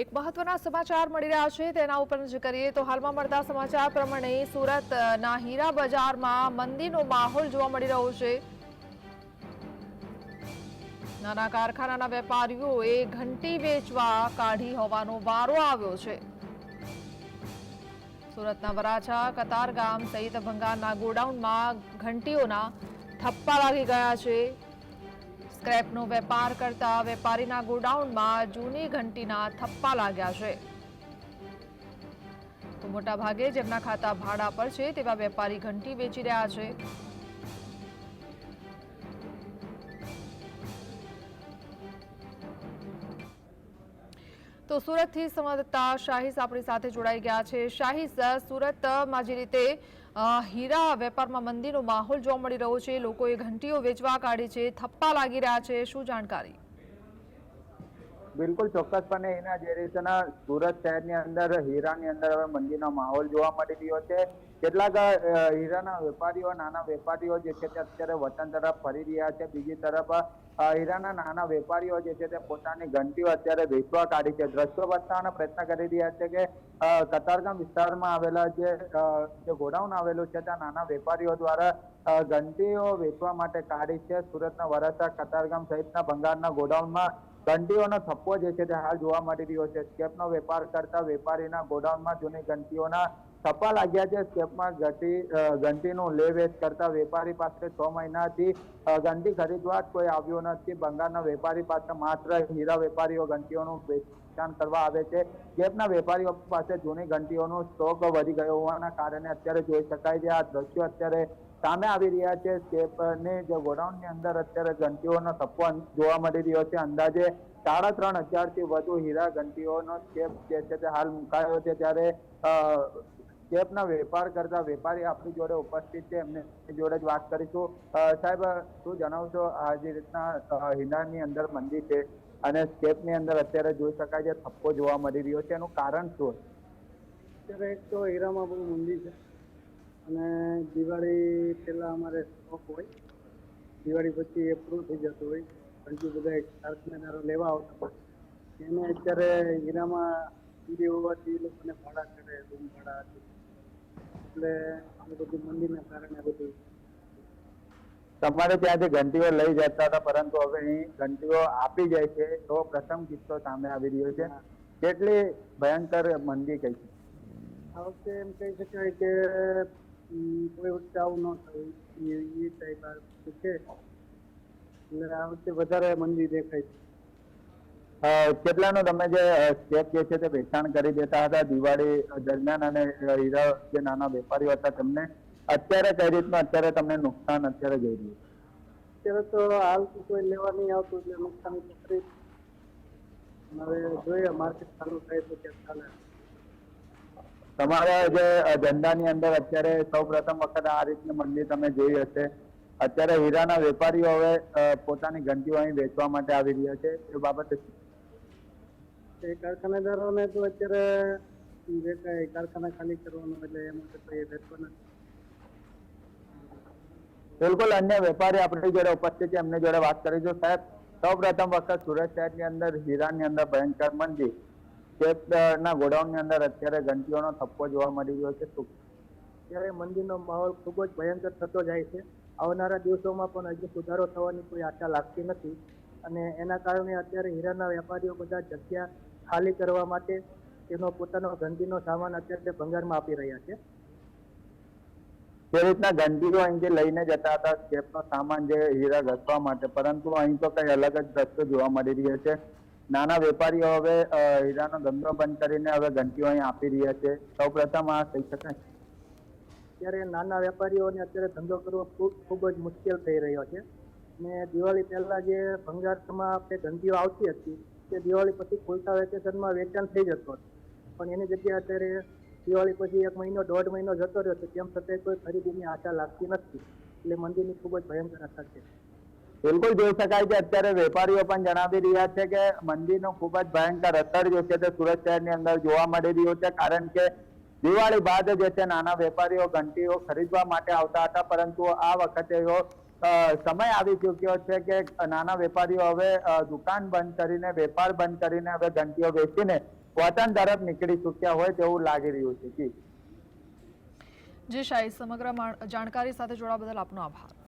એક મહત્વના સમાચાર મળી રહ્યા છે. તેના ઉપર નજર કરીએ તો હાલમાં મળતા સમાચાર પ્રમાણે સુરતના હીરા બજારમાં મંદીનો માહોલ જોવા મળી રહ્યો છે. નાના કારખાનાના વેપારીઓએ ઘંટી વેચવા કાઢી હોવાનો વારો આવ્યો છે. સુરતના વરાછા, કતારગામ સહિત ભંગારના ગોડાઉનમાં ઘંટીઓના થપ્પા લાગી ગયા છે. સ્ક્રેપનો વેપાર કરતા વેપારીના ગોડાઉનમાં જૂની ઘંટીના થપ્પા લાગ્યા છે. તો મોટા ભાગે જેમના ખાતા ભાડા પર છે તેવા વેપારી ઘંટી વેચી રહ્યા છે. તો સુરતથી સંવાદદાતા શાહીસ આપણી સાથે જોડાઈ ગયા છે. શાહીસ સુરતમાં જે રીતે હીરા વેપારમાં મંદીનો માહોલ જોવા મળી રહ્યો છે. લોકોએ ઘંટીઓ વેચવા કાઢી છે. થપ્પા લાગી રહ્યા છે. શું જાણકારી? બિલકુલ ચોક્કસપણે એના જે રીતના સુરત શહેરની અંદર, હીરાની અંદર હવે મંદીનો માહોલ જોવા મળી રહ્યો છે. કેટલાક હીરાના વેપારીઓ, નાના વેપારીઓ જે છે તે અત્યારે વતન તરફ ફરી રહ્યા છે. બીજી તરફ હીરાના નાના વેપારીઓ જે છે તે પોતાની ઘંટીઓ અત્યારે વેચવા કાઢી છે. દ્રશ્યો બતાવવાનો પ્રયત્ન કરી રહ્યા છે કે કતારગામ વિસ્તારમાં આવેલા જે ગોડાઉન આવેલું છે, ત્યાં નાના વેપારીઓ દ્વારા ઘંટીઓ વેચવા માટે કાઢી છે. સુરતના વરાછા કતારગામ સહિતના ભંગારના ગોડાઉનમાં ઘંટીઓનો થપ્પો જે છે તે હાલ જોવા મળી રહ્યો છે. સ્કેપનો વેપાર કરતા વેપારીના ગોડાઉનમાં જૂની ઘંટીઓના થપ્પા લાગ્યા છે. સ્કેપમાં ઘટી ઘંટીનું લે વેચ કરતા વેપારી પાસે છ મહિનાથી ઘંટી ખરીદવા જ કોઈ આવ્યો નથી. બંગાળના વેપારી પાસે માત્ર હીરા વેપારીઓ ઘંટીઓનું વેચાણ કરવા આવે છે. સ્કેપના વેપારીઓ પાસે જૂની ઘંટીઓનો સ્ટોક વધી ગયો હોવાના કારણે અત્યારે જોઈ શકાય છે. આ દ્રશ્યો અત્યારે સામે આવી રહ્યા છે. સ્કેપની જે ગોડાઉનની અંદર અત્યારે ઘંટીઓનો થપ્પો જોવા મળી રહ્યો છે. અંદાજે સાડા ત્રણ હજારથી વધુ હીરા ઘંટીઓનો સ્કેપ જે છે તે હાલ મુકાયો છે. ત્યારે સ્ટેપના વેપાર કરતા વેપારી આપણી જોડે ઉપસ્થિત છે. એમને જોડે જ વાત કરીશું. સાહેબ, શું જણાવશો? આ જે રીતના હીરાની અંદર મંદી છે અને સ્ટેપની અંદર અત્યારે જોઈ શકાય છે, થપ્પો જોવા મળી રહ્યો છે. એનું કારણ શું? અત્યારે એક તો હીરામાં બહુ મંદી છે. અને દિવાળી પહેલાં અમારે સ્ટોક હોય. દિવાળી પછી એ પૂરું થઈ જતું હોય. હજુ બધા કારખાનેદારો લેવા આવતા હોય. એને અત્યારે હીરામાં મંદી હોવાથી એ લોકોને ભાડા કરે રૂમ ભાડા એટલે આ બધું મંદીના કારણે બધું. તમારે ત્યાંથી ઘંટીઓ લઈ જતા હતા પરંતુ હવે અહીં ઘંટીઓ આપી જાય છે. તો પ્રથમ કિસ્સો સામે આવી રહ્યો છે. કેટલી ભયંકર મંદી કહી છે? આ વખતે એમ કહી શકાય કે કોઈ વખતે આવું ન થયું. એ ટાઈપ છે. એટલે આ વખતે વધારે મંદી દેખાય છે. કેટલાનો તમે જે સ્ટેપ જે છે તે વેચાણ કરી દેતા હતા? દિવાળી દરમિયાન અને હીરા જે નાના વેપારીઓ હતા તેમને અત્યારે કઈ રીતનું અત્યારે તમને નુકસાન અત્યારે જઈ રહ્યું અત્યારે તો હાલ કોઈ લેવા નહીં આવતું એટલે નુકસાન હવે જોઈએ માર્કેટ ચાલુ થાય તો ક્યાં ચાલે? તમારા જે ધંધાની અંદર અત્યારે સૌ પ્રથમ વખત આ રીતની મંડી તમે જોઈ હશે. અત્યારે હીરાના વેપારીઓ હવે પોતાની ઘંટીઓ અહીં વેચવા માટે આવી રહ્યા છે. એ બાબતે કારખાનેદારોને તો અત્યારે જે કાંઈ કારખાના ખાલી કરવાનું એટલે એમાં તો કંઈ રહેતો નથી. બિલકુલ અન્ય વેપારી આપણી જોડે ઉપસ્થિત છે. એમની જોડે વાત કરીશું સાહેબ સૌ પ્રથમ વખત સુરત શહેરની અંદર હીરાની અંદર ભયંકર મંદી. ના ગોડાઉનની અંદર અત્યારે ઘંટીઓનો થપ્પો જોવા મળી રહ્યો છે. ત્યારે મંદિરનો માહોલ ખૂબ જ ભયંકર થતો જાય છે. આવનારા દિવસોમાં પણ હજી સુધારો થવાની કોઈ આશા લાગતી નથી અને એના કારણે અત્યારે હીરાના વેપારીઓ બધા જગ્યા ખાલી કરવા માટે તેનો પોતાનો ઘંટીનો સામાન અત્યારે ભંગારમાં આપી રહ્યા છે. તે રીતના ઘંટીઓ અહીંથી લઈને જતા હતા સ્કેપનો સામાન જે હીરા ઘસવા માટે પરંતુ અહીં તો કઈ અલગ જ દ્રશ્યો જોવા મળી રહ્યો છે. નાના વેપારીઓ હવે હીરાનો ધંધો બંધ કરીને હવે ઘંટીઓ અહીં આપી રહ્યા છે. સૌ પ્રથમ આ થઈ શકાય. ત્યારે નાના વેપારીઓને અત્યારે ધંધો કરવો ખૂબ ખૂબ જ મુશ્કેલ થઈ રહ્યો છે. ને દિવાળી પહેલાં જે ભંગારમાં આપણે ધંધીઓ આવતી હતી, તે દિવાળી પછી ખોલતા વેકેશનમાં વેચાણ થઈ જતો હતો. પણ એની જગ્યાએ અત્યારે દિવાળી પછી એક મહિનો, દોઢ મહિનો જતો રહ્યો છે, તેમ છતાં કોઈ ખરીદીની આશા લાગતી નથી. એટલે મંદિરની ખૂબ જ ભયંકર અસર છે. બિલકુલ જોઈ શકાય છે. અત્યારે વેપારીઓ પણ જણાવી રહ્યા છે કે મંદીનો ખૂબ જ ભયંકર અસર જે છે તે સુરત શહેરની અંદર જોવા મળી રહ્યો છે. કારણ કે દિવાળી બાદ જે છે નાના વેપારીઓ ઘંટીઓ ખરીદવા માટે આવતા હતા. પરંતુ આ વખતે સમય આવી ચૂક્યો છે કે નાના વેપારીઓ હવે દુકાન બંધ કરીને, વેપાર બંધ કરીને હવે ઘંટીઓ વેચીને વતન તરફ નીકળી ચૂક્યા હોય તેવું લાગી રહ્યું છે. જી. શાહી, સમગ્ર જાણકારી સાથે જોડા બદલ આપનો આભાર.